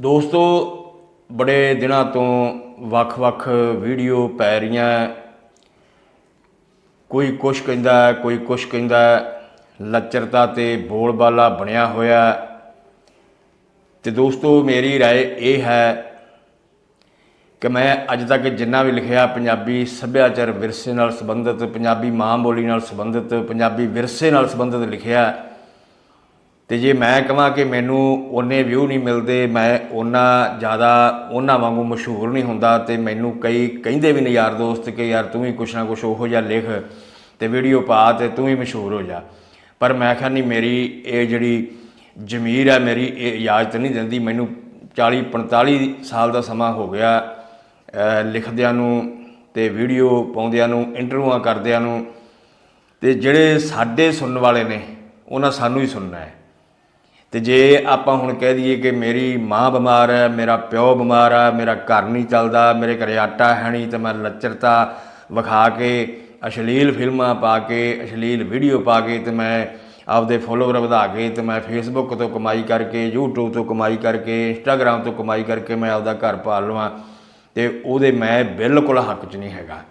ਦੋਸਤੋ ਬੜੇ ਦਿਨਾਂ ਤੋਂ ਵੱਖ-ਵੱਖ ਵੀਡੀਓ ਪੈ ਰਹੀਆਂ ਕੋਈ ਕੁਛ ਕਹਿੰਦਾ ਹੈ, ਕੋਈ ਕੁਛ ਕਹਿੰਦਾ ਹੈ। ਲੱਚਰਤਾ ਤੇ ਬੋਲਬਾਲਾ ਬਣਿਆ ਹੋਇਆ ਹੈ। ਤੇ ਦੋਸਤੋ ਮੇਰੀ رائے ਇਹ ਹੈ ਕਿ ਮੈਂ ਅੱਜ ਤੱਕ ਜਿੰਨਾ ਵੀ ਲਿਖਿਆ ਪੰਜਾਬੀ ਸੱਭਿਆਚਾਰ ਵਿਰਸੇ ਨਾਲ ਸੰਬੰਧਿਤ ਪੰਜਾਬੀ ਮਾਂ ਬੋਲੀ ਨਾਲ ਸੰਬੰਧਿਤ ਪੰਜਾਬੀ ਵਿਰਸੇ ਨਾਲ ਸੰਬੰਧਿਤ ਲਿਖਿਆ ਤੇ ਜੇ ਮੈਂ ਕਹਾਂ ਕਿ ਮੈਨੂੰ ਉਹਨੇ ਵਿਊ ਨਹੀਂ ਮਿਲਦੇ, ਮੈਂ ਉਹਨਾਂ ਜ਼ਿਆਦਾ ਉਹਨਾਂ ਵਾਂਗੂ ਮਸ਼ਹੂਰ ਨਹੀਂ ਹੁੰਦਾ ਤੇ ਮੈਨੂੰ ਕਈ ਕਹਿੰਦੇ ਵੀ ਨੇ, ਯਾਰ ਦੋਸਤ, ਕਿ ਯਾਰ ਤੂੰ ਵੀ ਕੁਛ ਨਾ ਕੁਛ ਉਹੋ ਜਿਹਾ ਲਿਖ ਤੇ ਵੀਡੀਓ ਪਾ ਤੇ ਤੂੰ ਵੀ ਮਸ਼ਹੂਰ ਹੋ ਜਾ। ਪਰ ਮੈਂ ਕਿਹਾ, ਨਹੀਂ, ਮੇਰੀ ਇਹ ਜਿਹੜੀ ਜ਼ਮੀਰ ਹੈ, ਮੇਰੀ ਇਹ ਇਜਾਜ਼ਤ ਨਹੀਂ ਦਿੰਦੀ। ਮੈਨੂੰ 40 45 ਸਾਲ ਦਾ ਸਮਾਂ ਹੋ ਗਿਆ ਲਿਖਦਿਆਂ ਨੂੰ ਤੇ ਵੀਡੀਓ ਪਾਉਂਦਿਆਂ ਨੂੰ ਇੰਟਰਵਿਊਆਂ ਕਰਦਿਆਂ ਨੂੰ ਤੇ ਜਿਹੜੇ ਸਾਡੇ ਸੁਣਨ ਵਾਲੇ ਨੇ, ਉਹਨਾਂ ਸਾਨੂੰ ਹੀ ਸੁਣਨਾ ਹੈ। ਤੇ ਜੇ ਆਪਾਂ ਹੁਣ ਕਹਿ ਦਈਏ ਕਿ ਮੇਰੀ ਮਾਂ ਬਿਮਾਰ ਹੈ, ਮੇਰਾ ਪਿਓ ਬਿਮਾਰ ਆ ਮੇਰਾ ਘਰ ਨਹੀਂ ਚੱਲਦਾ, ਮੇਰੇ ਘਰੇ ਆਟਾ ਹੈ ਨਹੀਂ ਤੇ ਮੈਂ ਲੱਚਰਤਾ ਵਿਖਾ ਕੇ ਅਸ਼ਲੀਲ ਫਿਲਮਾਂ ਪਾ ਕੇ, ਅਸ਼ਲੀਲ ਵੀਡੀਓ ਪਾ ਕੇ ਤੇ ਮੈਂ ਆਪਦੇ ਫੋਲੋਵਰ ਵਧਾ ਕੇ ਤੇ ਮੈਂ ਫੇਸਬੁੱਕ ਤੋਂ ਕਮਾਈ ਕਰਕੇ, YouTube ਤੋਂ ਕਮਾਈ ਕਰਕੇ, Instagram ਤੋਂ ਕਮਾਈ ਕਰਕੇ ਮੈਂ ਆਪਦਾ ਘਰ ਪਾਲ ਲਵਾਂ ਤੇ ਉਹਦੇ ਮੈਂ ਬਿਲਕੁਲ ਹੱਕ 'ਚ ਨਹੀਂ ਹੈਗਾ।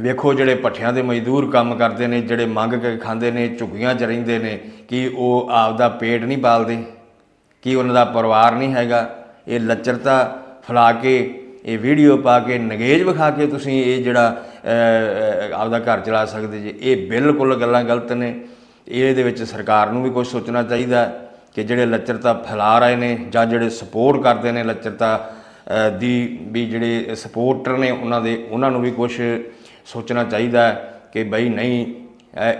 ਵੇਖੋ ਜਿਹੜੇ ਪੱਠਿਆਂ ਦੇ ਮਜ਼ਦੂਰ ਕੰਮ ਕਰਦੇ ਨੇ ਜਿਹੜੇ ਮੰਗ ਕੇ ਖਾਂਦੇ ਨੇ ਝੁੱਗੀਆਂ 'ਚ ਰਹਿੰਦੇ ਨੇ ਕਿ ਉਹ ਆਪਦਾ ਪੇਟ ਨਹੀਂ ਪਾਲਦੇ ਕੀ ਉਹਨਾਂ ਦਾ ਪਰਿਵਾਰ ਨਹੀਂ ਹੈਗਾ? ਇਹ ਲੱਚਰਤਾ ਫਲਾ ਕੇ ਇਹ ਵੀਡੀਓ ਪਾ ਕੇ ਨਗੇਜ ਵਿਖਾ ਕੇ ਤੁਸੀਂ ਇਹ ਜਿਹੜਾ ਅਹ, ਅਹ, ਆਪਦਾ ਘਰ ਚਲਾ ਸਕਦੇ ਜੀ। ਇਹ ਬਿਲਕੁਲ ਗੱਲਾਂ ਗਲਤ ਨੇ। ਇਹਦੇ ਵਿੱਚ ਸਰਕਾਰ ਨੂੰ ਵੀ ਕੁਝ ਸੋਚਣਾ ਚਾਹੀਦਾ ਕਿ ਜਿਹੜੇ ਲੱਚਰਤਾ ਫੈਲਾ ਰਹੇ ਨੇ ਜਾਂ ਜਿਹੜੇ ਸਪੋਰਟ ਕਰਦੇ ਨੇ ਲੱਚਰਤਾ ਦੀ ਵੀ ਜਿਹੜੇ ਸਪੋਰਟਰ ਨੇ ਉਹਨਾਂ ਦੇ ਉਹਨਾਂ ਨੂੰ ਵੀ ਕੁਝ ਸੋਚਣਾ ਚਾਹੀਦਾ ਹੈ ਕਿ ਬਈ ਨਹੀਂ,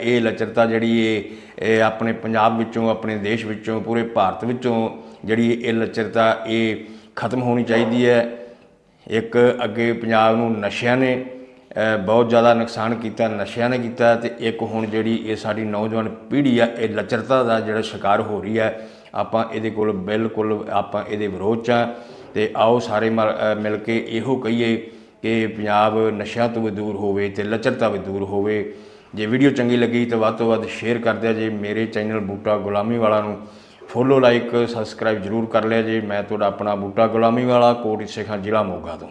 ਇਹ ਲੱਚਰਤਾ ਜਿਹੜੀ ਇਹ ਇਹ ਆਪਣੇ ਪੰਜਾਬ ਵਿੱਚੋਂ, ਆਪਣੇ ਦੇਸ਼ ਵਿੱਚੋਂ, ਪੂਰੇ ਭਾਰਤ ਵਿੱਚੋਂ ਜਿਹੜੀ ਇਹ ਲੱਚਰਤਾ, ਇਹ ਖਤਮ ਹੋਣੀ ਚਾਹੀਦੀ ਹੈ। ਇੱਕ ਅੱਗੇ ਪੰਜਾਬ ਨੂੰ ਨਸ਼ਿਆਂ ਨੇ ਬਹੁਤ ਜ਼ਿਆਦਾ ਨੁਕਸਾਨ ਕੀਤਾ, ਨਸ਼ਿਆਂ ਨੇ ਕੀਤਾ ਤੇ ਇੱਕ ਹੁਣ ਜਿਹੜੀ ਇਹ ਸਾਡੀ ਨੌਜਵਾਨ ਪੀੜ੍ਹੀ ਆ, ਇਹ ਲੱਚਰਤਾ ਦਾ ਜਿਹੜਾ ਸ਼ਿਕਾਰ ਹੋ ਰਹੀ ਹੈ ਆਪਾਂ ਇਹਦੇ ਕੋਲ ਬਿਲਕੁਲ ਆਪਾਂ ਇਹਦੇ ਵਿਰੋਧ 'ਚ ਹਾਂ ਤੇ ਆਓ ਸਾਰੇ ਮਲ- ਮਿਲ ਕੇ ਇਹੋ ਕਹੀਏ ਕਿ ਪੰਜਾਬ ਨਸ਼ਿਆਂ ਤੋਂ ਵੀ ਦੂਰ ਹੋਵੇ ਤੇ ਲੱਚਰਤਾ ਵੀ ਦੂਰ ਹੋਵੇ। ਜੇ ਵੀਡੀਓ ਚੰਗੀ ਲੱਗੀ ਤਾਂ ਵੱਧ ਤੋਂ ਵੱਧ ਸ਼ੇਅਰ ਕਰ ਦਿਆ ਜੇ। ਮੇਰੇ ਚੈਨਲ ਬੂਟਾ ਗੁਲਾਮੀ ਵਾਲਾ ਨੂੰ ਫੋਲੋ ਲਾਈਕ ਸਬਸਕ੍ਰਾਈਬ ਜਰੂਰ ਕਰ ਲਿਆ ਜੇ। ਮੈਂ ਤੁਹਾਡਾ ਆਪਣਾ ਬੂਟਾ ਗੁਲਾਮੀ ਵਾਲਾ ਕੋਟ ਸੇਖਾਂ ਜ਼ਿਲ੍ਹਾ ਮੋਗਾ ਤੋਂ।